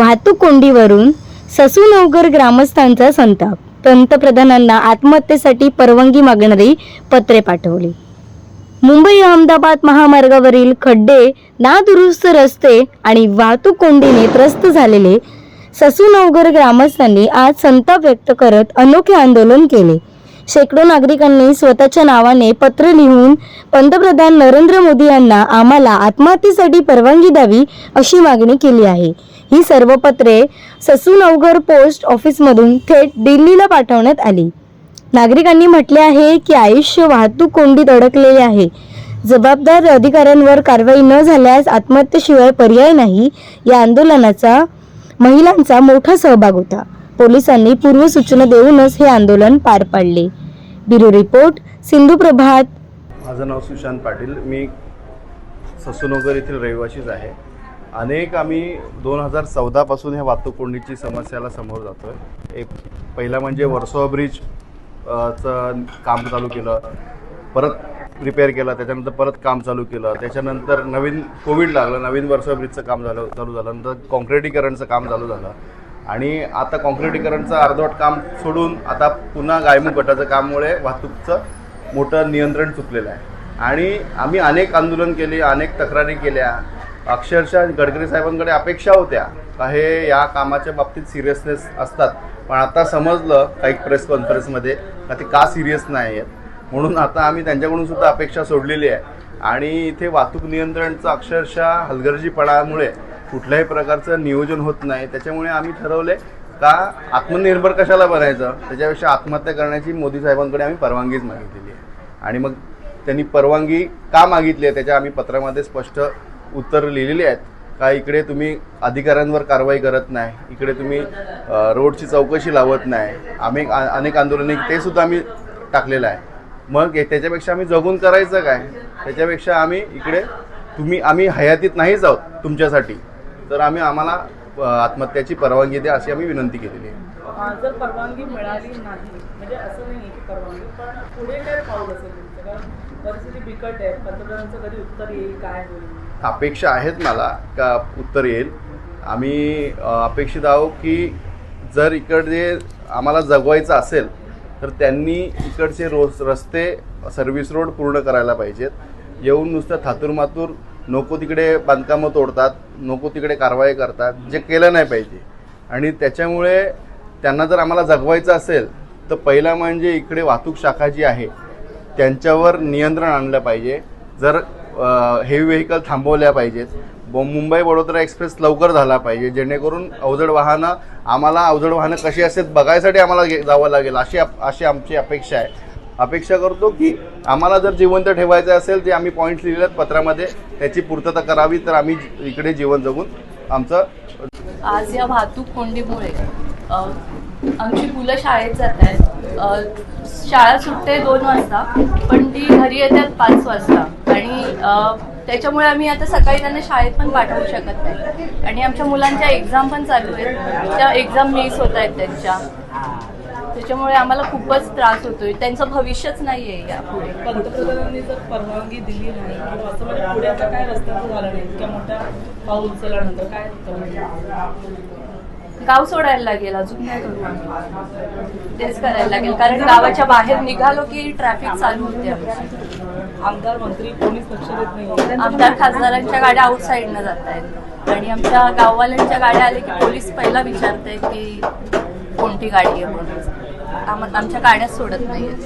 वाहतूक कोंडीवरून ससूनवगर ग्रामस्थांचा संताप. पंतप्रधानांना आत्महत्येसाठी परवानगी मागणारी पत्रे पाठवली. मुंबई अहमदाबाद महामार्गावरील खड्डे नादुरुस्त रस्ते आणि वाहतूक कोंडीने त्रस्त झालेले ससूनवगर ग्रामस्थांनी आज संताप व्यक्त करत अनोखे आंदोलन केले. शेकडो नागरिकांनी स्वतःच्या नावाने पत्र लिहून पंतप्रधान नरेंद्र मोदी यांना आम्हाला आत्महत्येसाठी परवानगी द्यावी अशी मागणी केली आहे. ही सर्व पत्रे ससूनवगर पोस्ट ऑफिसमधून थेट दिल्लीला पाठवण्यात आली. नागरिकांनी म्हटले आहे की आयुष्य वाहतूक कोंडीत अडकलेले आहे. जबाबदार अधिकाऱ्यांवर कारवाई न झाल्यास आत्महत्येशिवाय पर्याय नाही या आंदोलनाचा महिलांचा मोठा सहभाग होता. पोलिसांनी पूर्वसूचना देऊनच हे आंदोलन पार पाडले. Bureau report Sindhu Prabhat. माझं नाव सुशांत पाटील. मी ससूनगर येथील रहिवासीच आहे. अनेक आम्ही दोन हजार चौदापासून ह्या वाहतूक कोंडीची समस्याला समोर जातो आहे एक पहिला म्हणजे वर्सोवा ब्रिज चं काम चालू केलं. परत रिपेअर केलं त्याच्यानंतर परत काम चालू केलं. त्याच्यानंतर नवीन कोविड लागलं नवीन वर्सोवा ब्रिजचं काम झालं चालू झालं. नंतर कॉन्क्रिटीकरणचं काम चालू झालं. आणि आता कॉन्क्रिटीकरणचं अर्धवट काम सोडून आता पुन्हा गायमुख गटाचं काममुळे वाहतूकचं मोठं नियंत्रण चुकलेलं आहे. आणि आम्ही अनेक आंदोलन केली अनेक तक्रारी केल्या. अक्षरशः गडकरी साहेबांकडे अपेक्षा होत्या का हे या कामाच्या बाबतीत सिरियसनेस असतात. पण आता समजलं काही प्रेस कॉन्फरन्समध्ये का ते का सिरियस नाही आहेत म्हणून आता आम्ही त्यांच्याकडून सुद्धा अपेक्षा सोडलेली आहे. आणि इथे वाहतूक नियंत्रणचं अक्षरशः हलगर्जीपणामुळे कुठल्याही प्रकारचं नियोजन होत नाही. त्याच्यामुळे आम्ही ठरवले का आत्मनिर्भर कशाला बनायचं? त्याच्यापेक्षा आत्महत्या करण्याची मोदी साहेबांकडे आम्ही परवानगीच मागितलेली आहे. आणि मग त्यांनी परवानगी का मागितली आहे त्याच्या आम्ही पत्रामध्ये स्पष्ट उत्तर लिहिलेली आहेत का इकडे तुम्ही अधिकाऱ्यांवर कारवाई करत नाही इकडे तुम्ही रोडची चौकशी लावत नाही. आम्ही आ- अनेक आंदोलने ते सुद्धा आम्ही टाकलेलं आहे. मग हे- त्याच्यापेक्षा आम्ही जगून करायचं काय? त्याच्यापेक्षा आम्ही इकडे तुम्ही आम्ही हयातीत नाहीच आहोत तुमच्यासाठी. तर आम्ही आम्हाला आत्महत्याची परवानगी द्या अशी आम्ही विनंती केलेली आहे. जर परवानगी मिळाली नाही म्हणजे असं नाही की परवानगी पण पुढे काय पाऊल असेल तुमचं? कारण परिस्थिती बिकट आहे पंतप्रधानांचं कधी उत्तर येईल काय होईल? अपेक्षा आहेत मला का उत्तर येईल. आम्ही अपेक्षित आहोत की जर इकडे आम्हाला जगवायचं असेल तर त्यांनी इकडचे रोज रस्ते सर्व्हिस रोड पूर्ण करायला पाहिजेत. येऊन नुसतं थातूरमातूर नको तिकडे बांधकामं तोडतात नको तिकडे कारवाई करतात जे केलं नाही पाहिजे. आणि त्याच्यामुळे त्यांना जर आम्हाला जगवायचं असेल तर पहिला म्हणजे इकडे वाहतूक शाखा जी आहे त्यांच्यावर नियंत्रण आणलं पाहिजे. जर हेवी व्हेकल थांबवल्या पाहिजेत ब- मुंबई वडोदरा एक्सप्रेस लवकर झाला पाहिजे जेणेकरून अवजड वाहनं आम्हाला अवजड वाहनं कशी असतात बघायसाठी आम्हाला गे- जावं लागेल अशी अप- अशी आमची अपेक्षा आहे. अपेक्षा करतो की आम्हाला जर जिवंत ठेवायचं असेल ते आम्ही पॉईंट्स लिहिलेत पत्रामध्ये त्याची पूर्तता करावी तर आम्ही इकडे जीवन जगून आमचं आज या वाहतूक कोंडीमुळे आमची मुलं शाळेत जात आहेत. शाळा सुटते दोन वाजता पण ती घरी येतात पाच वाजता. आणि त्याच्यामुळे आम्ही आता सकाळी त्यांना शाळेत पण पाठवू शकत नाही. आणि आमच्या मुलांच्या एक्झाम पण चालू आहेत. त्या एक्झाम मिस होत आहेत त्यांच्या. त्याच्यामुळे आम्हाला खूपच त्रास होतोय. त्यांचं भविष्यच नाही आहे यापुढे. पंतप्रधानांनी जर परवानगी दिली नाही किंवा असं म्हणजे पुढे आता काय रस्त्याचं झालं नाही इतक्या मोठ्या पाऊल उचलल्यानंतर काय गाव सोडायला लागेल अजून काय करू. तेच करायला लागेल. कारण गावाच्या बाहेर निघालो की ट्रॅफिक चालू होते. आमदार मंत्री कोणीच लक्ष देत नाही आमदार खासदारांच्या गाड्या आउटसाईडनं जात आहेत. आणि आमच्या गाववाल्यांच्या गाड्या आल्या की पोलीस पहिला विचारते की कोणती गाडी आहे म्हणून. आम- आमच्या गाड्याच सोडत नाहीयेत.